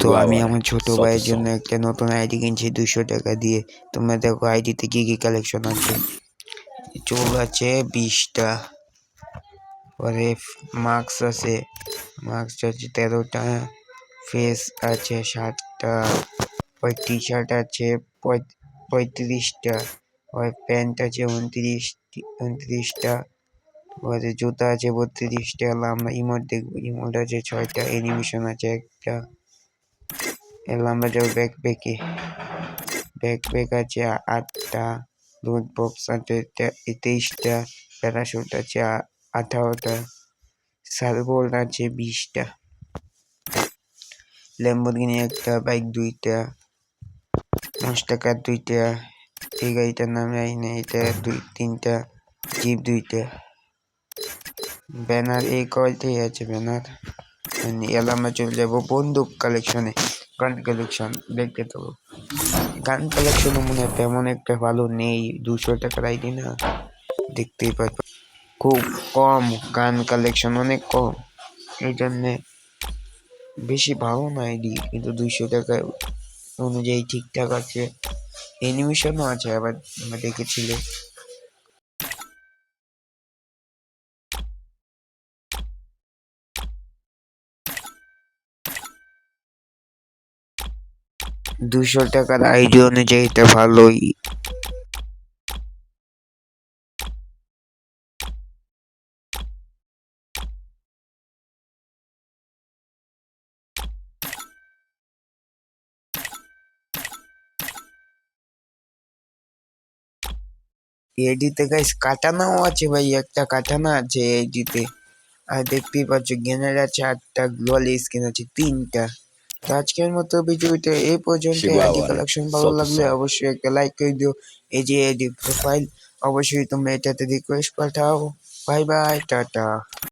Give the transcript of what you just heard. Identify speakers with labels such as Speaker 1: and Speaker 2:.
Speaker 1: তো আমি আমার ছোট ভাইয়ের জন্য একটা নতুন আইডি কিনছি দুশো টাকা দিয়ে। তোমরা দেখো আইডিতে কি কি কালেকশন আছে। চুল আছে বিশটা। পরে মাস্ক আছে। মাস্ক আছে তেরোটা। ফেস আছে ষাটটা। ওই টি শার্ট আছে পঁয়- পঁয়ত্রিশটা। ওই প্যান্ট আছে উনত্রিশ উনত্রিশটা। পরে জুতা আছে বত্রিশটা। আমরা ইমোট দেখব। ইমোট আছে ছয়টা অ্যানিমেশন আছে একটা। এবার আমরা যাব ব্যাকপ্যাকে ব্যাকপ্যাক আছে আটটা লুট বক্স আছে তেইশটা প্যারাশুট আছে আঠারোটা সার্ভোল্ট আছে, বিশটা। ল্যাম্বরগিনি একটা, বাইক দুইটা পাঁচ টাকার দুইটা, এই গাড়িটার নাম জানি না এটা দুই, তিনটা, জিপ দুইটা। ব্যানার এই কয়টাই আছে ব্যানার? এবার আমরা চলে যাব বন্দুক কালেকশনে গান কালেকশন দেখতে তো। গান কালেকশনও মনে হয় তেমন একটা ভালো নেই, দুশো টাকার আইডি না, দেখতেই পাচ্ছ। খুব কম গান কালেকশন অনেক কম। এই জন্যে বেশি ভালো না আইডি, কিন্তু দুইশো টাকা অনুযায়ী ঠিকঠাক আছে। অ্যানিমেশনও আছে, আবার দেখেছিলে। দুশো টাকার আইডি অনুযায়ী এটা ভালোই। এডিতে গাইস কাটানাও আছে ভাই, একটা কাটানা আছে এডিতে আর দেখতেই পাচ্ছ গেনার আছে আটটা গ্লোয়াল স্কিন আছে তিনটা। আজকের মতো ভিডিওতে এই পর্যন্ত আইডি কালেকশন ভালো লাগলে অবশ্যই একটা লাইক করে দিও। এই যে এডি প্রোফাইল অবশ্যই তোমরা এটাতে রিকোয়েস্ট পাঠাও। Bye bye tata.